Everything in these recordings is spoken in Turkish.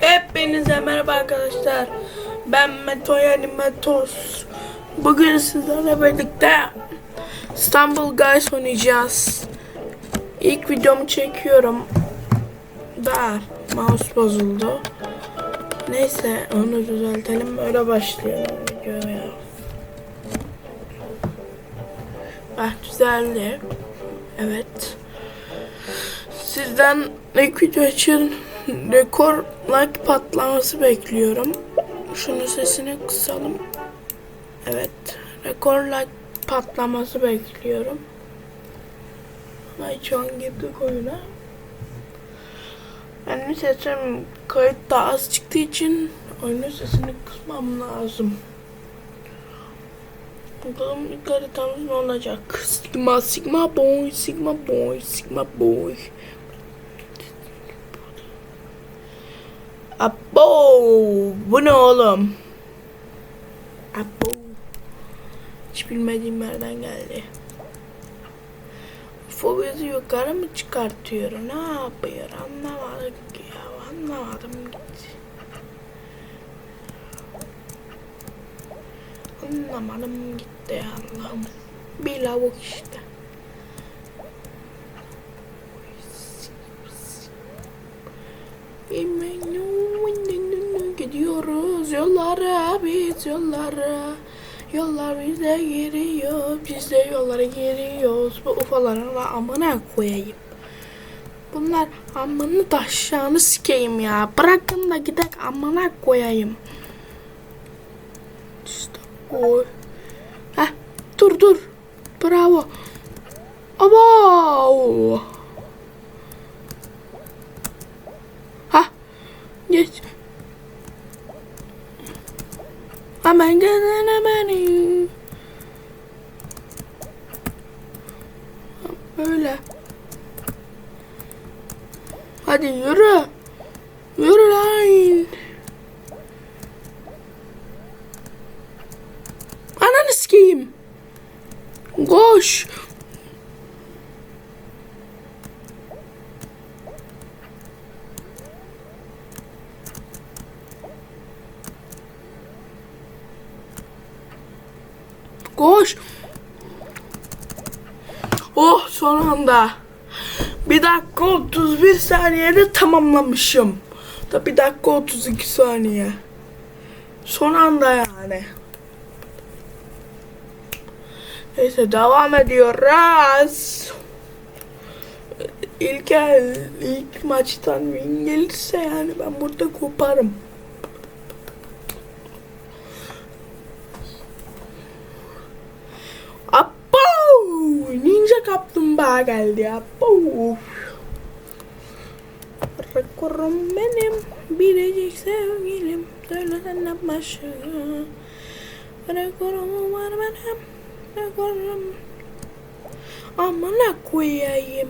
Hepinize merhaba arkadaşlar. Ben Meto yani Metos. Bugün sizlerle birlikte İstanbul Guys oynayacağız. İlk videomu çekiyorum. Da mouse bozuldu. Neyse onu düzeltelim. Öyle başlayalım videoya. Ah düzeldi. Evet. Sizden ilk video için rekor like patlaması bekliyorum. Şunun sesini kısalım. Evet. Rekor like patlaması bekliyorum. Ay şu an girdik oyuna. Benim sesim kayıt daha az çıktığı için oyunun sesini kısmam lazım. Bakalım ilk haritamız ne olacak? Sigma, Sigma Boy, Sigma Boy, Sigma Boy. Abo, bu ne oğlum? Abo. Hiç bilmediğim yerden geldi. Fobiyası yukarı mı çıkartıyor? Ne yapıyor? Anlamadım ki ya. Anlamadım gitti. Anlamadım gitti Allah'ım. Bir lavuk işte. Gidiyoruz yollara biz yollara. Yollar bize giriyor biz de yollara giriyoruz. Bu ufaların da amına koyayım. Bunlar amını taşağını sikeyim ya. Bırakın da gidek amına koyayım. İşte o Heh dur dur. Bravo. Abo. Ha geç Hemen gelene beni. Böyle. Hadi yürü. Yürü lan. Ananı sikeyim. Koş. Koş. Oh son anda. Bir dakika 31 saniyede tamamlamışım. Da bir dakika 32 saniye. Son anda yani. Neyse devam ediyoruz. İlk el, ilk maçtan win gelirse yani ben burada koparım. Abo! Ninja kaplumbağa geldi. Abo! Rekorum benim, biricik sevgilim. Söylesen ne başka. Rekorum var benim, rekorum. Amına koyayım.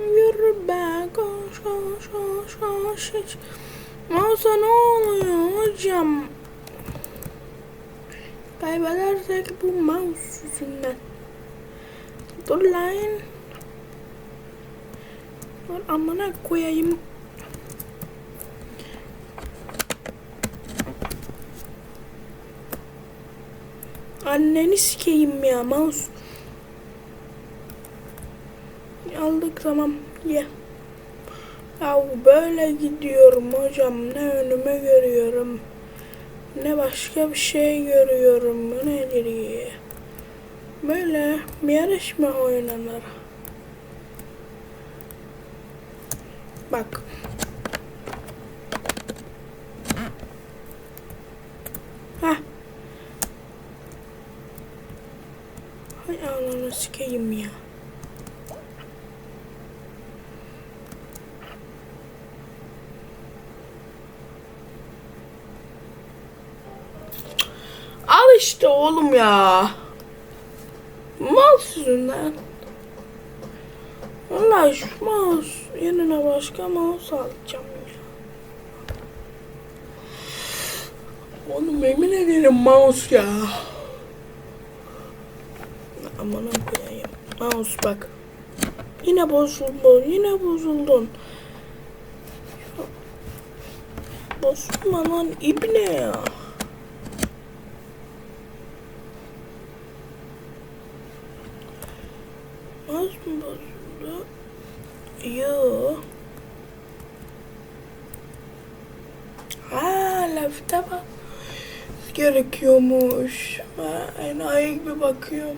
Yürü be, koş koş koş koş. Hiç. Mouse'a ne oluyor hocam? Kaybedersek bu mouse yüzünden. Dur lan. Dur amına koyayım. Anneni sikeyim ya mouse. Aldık tamam ye. Ya böyle gidiyorum hocam ne önüme görüyorum ne başka bir şey görüyorum bu nedir ya? Böyle bir yarışma oynanır. Bak. Hah. Hay ananı sikeyim ya. İşte oğlum ya. Mal yüzünden. Vallahi şu mouse yerine başka mouse alacağım ya. Oğlum emin ederim mouse ya. Aman koyayım. Mouse bak. Yine bozuldun. Yine bozuldun. Bozulma lan ibne ya. Az mı bozuldu? Yo. Bak. Gerekiyormuş. Ben enayi gibi bakıyorum.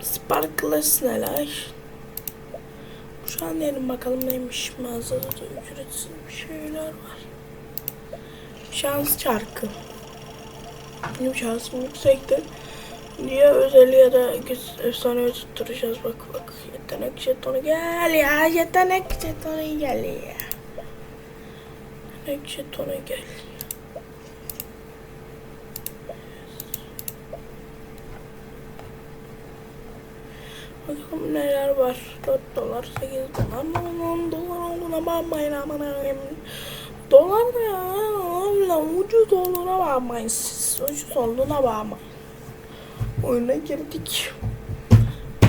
Sparkless neler? Şu an diyelim bakalım neymiş mağazada da ücretsiz bir şeyler var. Şans çarkı. Benim şansım yüksektir. Diye özel ya da güz- efsane tutturacağız bak bak. Yetenek jetonu gel ya. Yetenek jetonu gel ya. Yetenek jetonu gel. Bakalım neler var. 4 dolar, 8 dolar, 10 dolar olduğuna bakmayın aman abim. Dolar da ya. Ucuz olduğuna bakmayın siz. Ucuz olduğuna bakmayın. Oyuna girdik.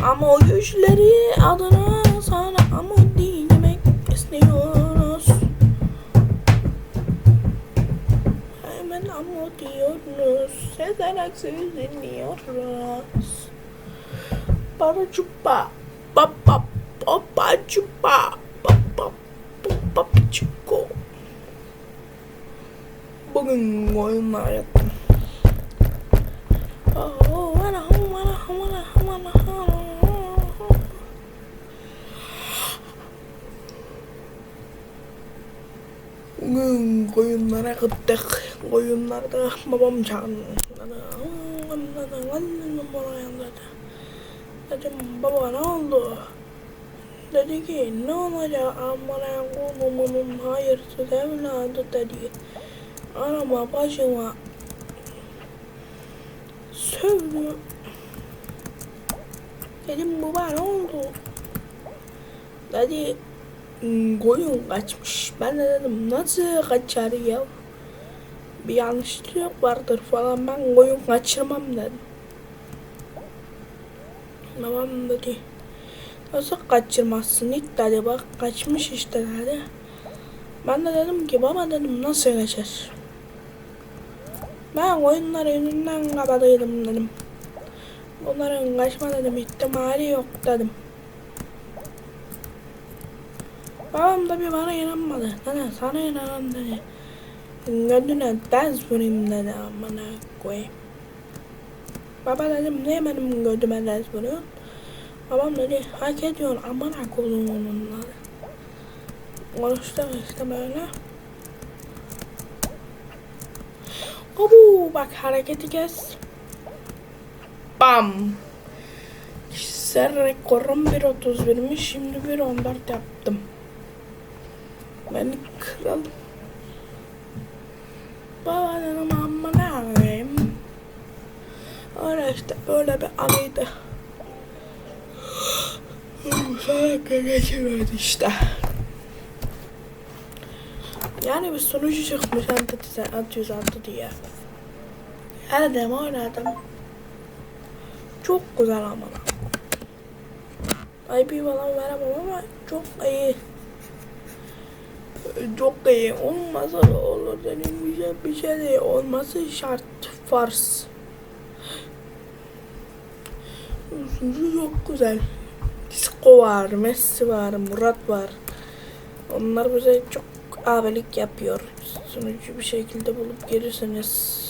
Ama o güçleri adına sana ama demek istiyoruz. Hemen ama diyoruz. Sezeneksiz dinliyoruz. Para chupa. Pa pa pa pa chupa. Pa pa pa pa çiko. Bugün oyunlar yaptım. Oh, vana, vana, vana, vana, vana. Bugün koyunlara gittik. Koyunlarda babam çağırdı. Dedim baba ne oldu? Dedi ki ne olacak amına kolumunun hayırsız evladı dedi. Arama başıma sövdü. Dedim baba ne oldu? Dedi "Hmm, koyun kaçmış. Ben de dedim nasıl kaçar ya? Bir yanlışlık vardır falan ben koyun kaçırmam dedim. Babam dedi nasıl kaçırmazsın hiç dedi bak kaçmış işte dedi. Ben de dedim ki baba dedim nasıl kaçar? Ben oyunları yüzünden kapatıyordum dedim. Bunların kaçma dedim ihtimali yok dedim. Babam da bir bana inanmadı. Nene sana inanan dedi. Gözüne ders vurayım dedi amına koyayım. Baba dedim niye benim gözüme ders vuruyorsun? Babam dedi hak ediyorsun amına koyduğum onunla. Konuştuk işte böyle. Abu bak hareketi kes. Bam. Kişisel rekorum 1.31'miş şimdi 1.14 yaptım. Ben kral. Baba dedim amma ne yapayım. Öyle işte böyle bir anıydı. Güzel geçirmedi işte. Yani bir sonucu çıkmış antitese 606 diye. Geldim oynadım. Çok güzel ama. IP falan veremem ama çok iyi. Çok iyi. Olmasa da olur dedim şey, bir şey değil. Olması şart. Fars. Sunucu çok güzel. Disco var, Messi var, Murat var. Onlar bize çok abilik yapıyor. Sunucu bir şekilde bulup gelirseniz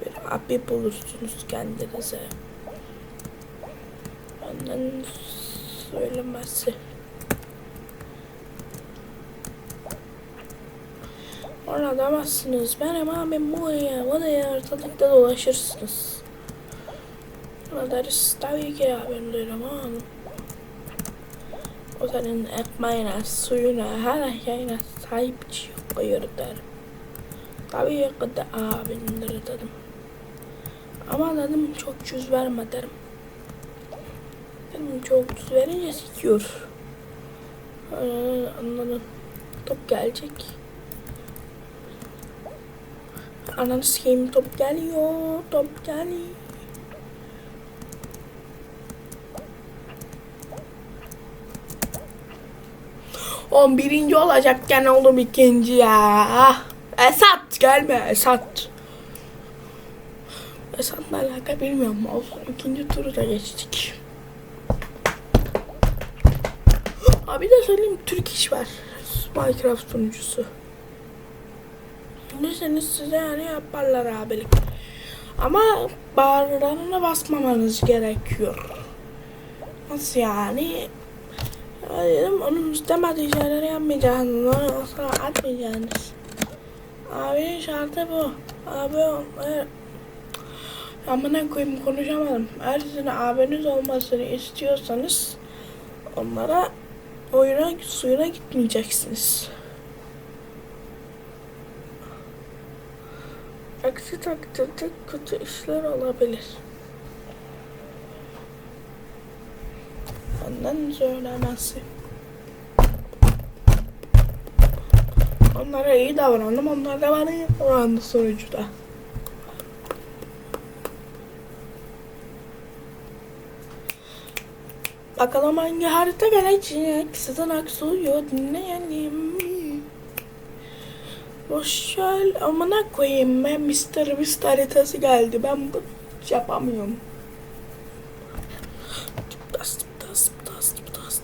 bir abi bulursunuz kendinize. Benden söylemesi. Orada demezsiniz. Benim abim bu ya, bu da ya ortalıkta dolaşırsınız. Ona deriz tabii ki abim derim oğlum. O senin ekmeğine, suyuna, her şeyine sahip çıkıyor derim. Tabii ki de abindir dedim. Ama dedim çok yüz verme derim. Dedim çok yüz verince sikiyor. Ee, anladın. Top gelecek. Ananı sikeyim top geliyor. Top geliyor. On birinci olacakken oldum ikinci ya. Ah, Esat gelme Esat. Esat'la alaka bilmiyorum. Olsun ikinci turu da geçtik. Abi de söyleyeyim Türk iş var. Minecraft sunucusu. Bilirseniz size yani yaparlar abilik. Ama bağırlarına basmamanız gerekiyor. Nasıl yani? Ya dedim onun istemediği şeyleri yapmayacaksınız. Ondan sonra atmayacaksınız. Abinin şartı bu. Abi eğer... Amına koyayım konuşamadım. Eğer sizin abiniz olmasını istiyorsanız onlara oyuna suyuna gitmeyeceksiniz. Aksi takdirde kötü işler olabilir. Benden söylemesi. Onlara iyi davrandım. Onlar da bana iyi davrandı sonuçta. Bakalım hangi harita gelecek? Sizin aksuyu dinleyelim. Boşver amına koyayım ben Mr. Beast haritası geldi. Ben bu yapamıyorum. Tas, tas, tas, tas,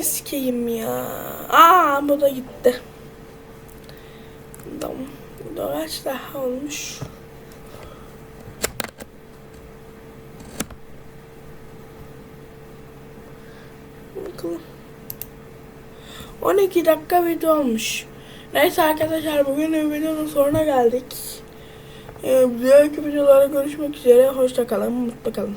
Anneni sikeyim ya. Aa bu da gitti. Tamam. Bu da kaç daha olmuş. Bakalım. 12 dakika video olmuş. Neyse arkadaşlar bugün videonun sonuna geldik. Ee, diğer videolarda görüşmek üzere. Hoşça kalın. Mutlu kalın.